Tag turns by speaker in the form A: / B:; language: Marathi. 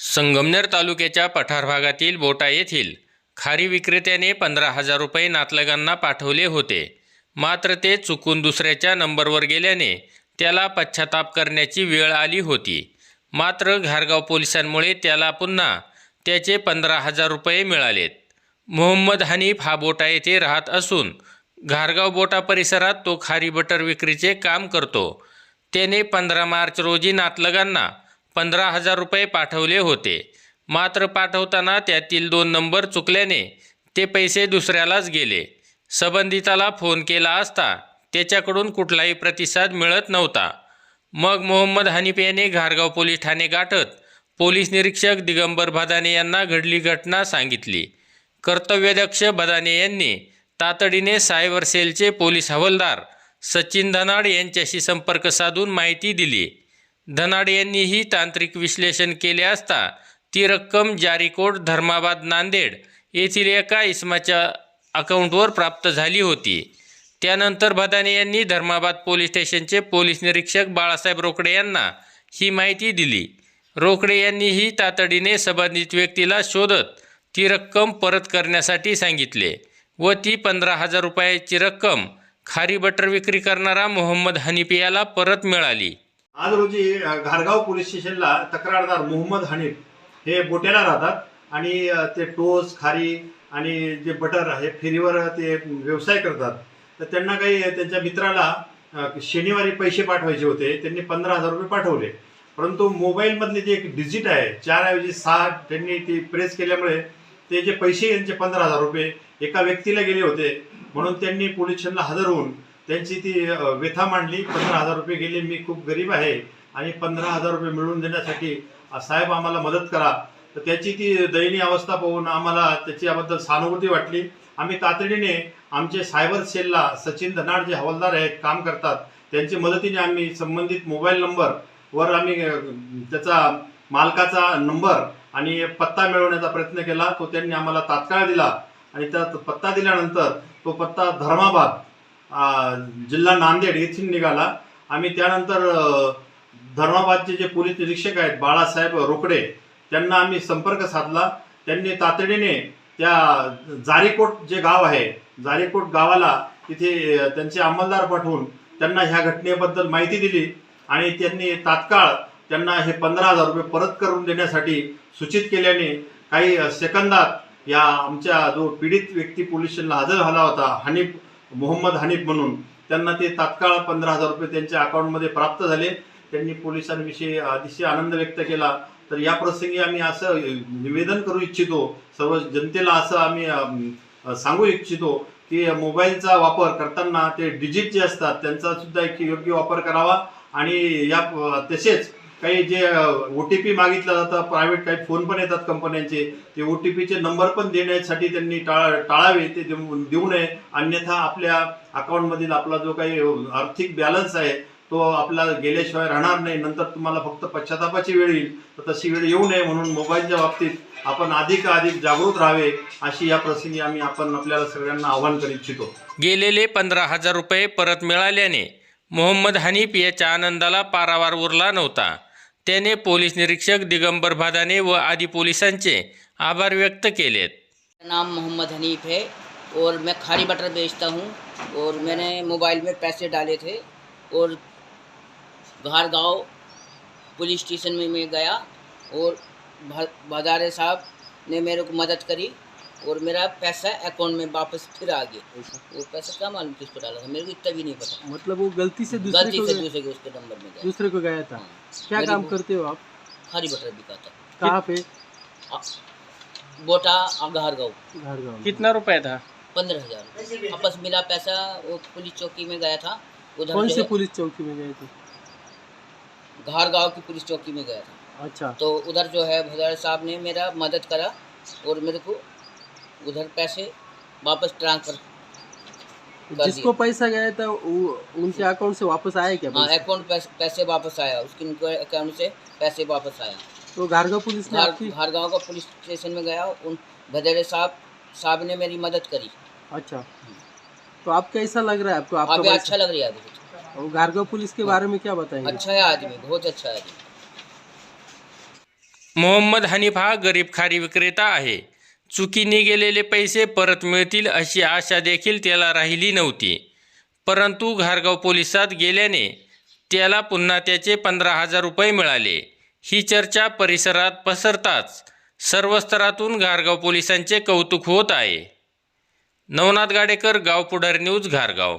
A: संगमनेर तालुक्याच्या पठार भागातील बोटा येथील खारी विक्रेत्याने पंधरा हजार रुपये नातलगांना पाठवले होते. मात्र ते चुकून दुसऱ्याच्या नंबरवर गेल्याने त्याला पश्चाताप करण्याची वेळ आली होती. मात्र घारगाव पोलिसांमुळे त्याला पुन्हा त्याचे पंधरा हजार रुपये मिळालेत. मोहम्मद हनीफ हा बोटा येथे राहत असून घारगाव बोटा परिसरात तो खारी बटर विक्रीचे काम करतो. त्याने पंधरा मार्च रोजी नातलगांना पंधरा हजार रुपये पाठवले होते. मात्र पाठवताना त्यातील दोन नंबर चुकल्याने ते पैसे दुसऱ्यालाच गेले. संबंधिताला फोन केला असता त्याच्याकडून कुठलाही प्रतिसाद मिळत नव्हता. मग मोहम्मद हनीफ याने घारगाव पोलीस ठाणे गाठत पोलीस निरीक्षक दिगंबर भदाने यांना घडली घटना सांगितली. कर्तव्यदक्ष भदाने यांनी तातडीने सायबर सेलचे पोलीस हवालदार सचिन धनाड यांच्याशी संपर्क साधून माहिती दिली. धनाड यांनीही तांत्रिक विश्लेषण केले असता ती रक्कम जारीकोट धर्माबाद नांदेड येथील एका इसमाच्या अकाउंटवर प्राप्त झाली होती. त्यानंतर भदाने यांनी धर्माबाद पोलीस स्टेशनचे पोलीस निरीक्षक बाळासाहेब रोकडे यांना ही माहिती दिली. रोकडे यांनीही तातडीने संबंधित व्यक्तीला शोधत ती रक्कम परत करण्यासाठी सांगितले व ती पंधरा हजार रुपयाची रक्कम खारी बटर विक्री करणारा मोहम्मद हनीफ याला परत मिळाली.
B: आज रोजी घारगाव पोलीस स्टेशनला तक्रारदार मोहम्मद हनीफ हे बोट्याला राहतात आणि ते टोस खारी आणि जे बटर आहे फेरीवर ते व्यवसाय करतात. तर त्यांना काही त्यांच्या मित्राला शनिवारी पैसे पाठवायचे होते. त्यांनी पंधरा हजार रुपये पाठवले. परंतु मोबाईलमधले जे एक डिजिट आहे चार ऐवजी सहा त्यांनी ती प्रेस केल्यामुळे ते जे पैसे यांचे पंधरा हजार रुपये एका व्यक्तीला गेले होते. म्हणून त्यांनी पोलीस स्टेशनला हजर होऊन त्यांची ती व्यथा मांडली. पंधरा हजार रुपये गेले मी खूप गरीब आहे. आणि पंधरा हजार रुपये मिळवून देण्यासाठी साहेब आम्हाला मदत करा. तर त्याची ती दयनीय अवस्था पाहून आम्हाला त्याच्याबद्दल सहानुभूती वाटली. आम्ही तातडीने आमचे सायबर सेलला सचिन धनाड जे हवालदार आहेत काम करतात त्यांच्या मदतीने आम्ही संबंधित मोबाईल नंबर वर आम्ही त्याचा मालकाचा नंबर आणि पत्ता मिळवण्याचा प्रयत्न केला. तो त्यांनी आम्हाला तात्काळ दिला. आणि त्या पत्ता दिल्यानंतर तो पत्ता धर्माबाद जिल्हा नांदेड येथून निघाला. आम्ही त्यानंतर धर्माबादचे जे पोलीस निरीक्षक आहेत बाळासाहेब रोकडे त्यांना आम्ही संपर्क साधला. त्यांनी तातडीने त्या जारीकोट जे गाव आहे जारीकोट गावाला तिथे त्यांचे अंमलदार पाठवून त्यांना ह्या घटनेबद्दल माहिती दिली आणि त्यांनी तात्काळ त्यांना हे पंधरा हजार रुपये परत करून देण्यासाठी सूचित केल्याने काही सेकंदात या आमच्या जो पीडित व्यक्ती पोलीस स्टेशनला हजर झाला होता हनीफ मोहम्मद हनीफ म्हणून. त्यांना ते तात्काळ पंधरा हजार रुपये त्यांच्या अकाउंटमध्ये प्राप्त झाले. त्यांनी पोलिसांविषयी अतिशय आनंद व्यक्त केला. तर या प्रसंगी आम्ही असं निवेदन करू इच्छितो सर्व जनतेला असं आम्ही सांगू इच्छितो की मोबाईलचा वापर करताना ते डिजिट जे असतात त्यांचा सुद्धा एक योग्य वापर करावा. आणि या तसेच काही जे ओ टी पी जातं प्रायव्हेट काही फोन पण येतात कंपन्यांचे ते ओ टी पीचे नंबर पण देण्यासाठी त्यांनी टाळावे ते देऊ नये. अन्यथा आपल्या अकाउंटमधील आपला जो काही आर्थिक बॅलन्स आहे तो आपला गेल्याशिवाय राहणार नाही. नंतर तुम्हाला फक्त पश्चातापाची वेळ येईल. तर तशी वेळ येऊ नये म्हणून मोबाईलच्या बाबतीत आपण अधिक अधिक जागृत राहावे अशी या प्रसंगी आम्ही आपण आपल्याला सगळ्यांना आवाहन करू इच्छितो.
A: गेलेले पंधरा हजार रुपये परत मिळाल्याने मोहम्मद हनीफ याच्या आनंदाला पारावार उरला नव्हता. त्याने पोलीस निरीक्षक दिगंबर भादाने व आदी पोलिसांचे आभार व्यक्त केलेत.
C: नाम मोहम्मद हनीफ है और मैं खारी बटर बेचता हूँ और मैंने मोबाइल में पैसे डाले थे और घार गाँव पुलिस स्टेशन में मैं गया और भदारे साहब ने मेरे को मदद करी। और मेरा पैसा अकाउंट में वापस फिर आ गया। वो पैसा क्या मालूम किसको डाला था? मेरे को इतना भी नहीं पता।
D: मतलब वो गलती से दूसरे
C: गलती
D: को
C: से दूसरे के उसके नंबर में गया।
D: दूसरे को गया था।
C: हाँ।
D: क्या काम करते हो आप?
C: खारी बटर बिकाता
D: कहाँ पे?
C: बोटा घार गाँव
D: घर गाँव
A: कितना रुपये था?
C: पंद्रह हज़ार। वापस मिला पैसा वो पुलिस चौकी में गया था। उधर
D: कौन से पुलिस चौकी में गए थे?
C: घार गाँव की पुलिस चौकी में गया था।
D: अच्छा।
C: तो उधर जो है भदार साहब ने मेरा मदद करा और मेरे को उधर पैसे वापस ट्रांसफ़र
D: जिसको पैसा गया था उनके अकाउंट से वापस आया क्या
C: हाँ अकाउंट पैसे, पैसे वापस आया उसके उनके अकाउंट से पैसे वापस आया।
D: तो घारगांव पुलिस ने
C: घार
D: आपकी
C: घार गाँव का पुलिस स्टेशन में गया उन भदेड़े साहब साहब ने मेरी मदद करी।
D: अच्छा। तो आप कैसा लग रहा है? आपको आपका
C: अच्छा लग रहा है अभी
D: और घारगांव पुलिस के बारे में क्या बताएँगे?
C: अच्छा है आदमी बहुत अच्छा है आदमी।
A: मोहम्मद हनीफा गरीब खारी विक्रेता आहे. चुकीने गेलेले पैसे परत मिळतील अशी आशा देखील त्याला राहिली नव्हती. परंतु घारगाव पोलिसात गेल्याने त्याला पुन्हा त्याचे पंधरा हजार रुपये मिळाले. ही चर्चा परिसरात पसरताच सर्व स्तरातून घारगाव पोलिसांचे कौतुक होत आहे. नवनाथ गाडेकर गावपुढार न्यूज घारगाव.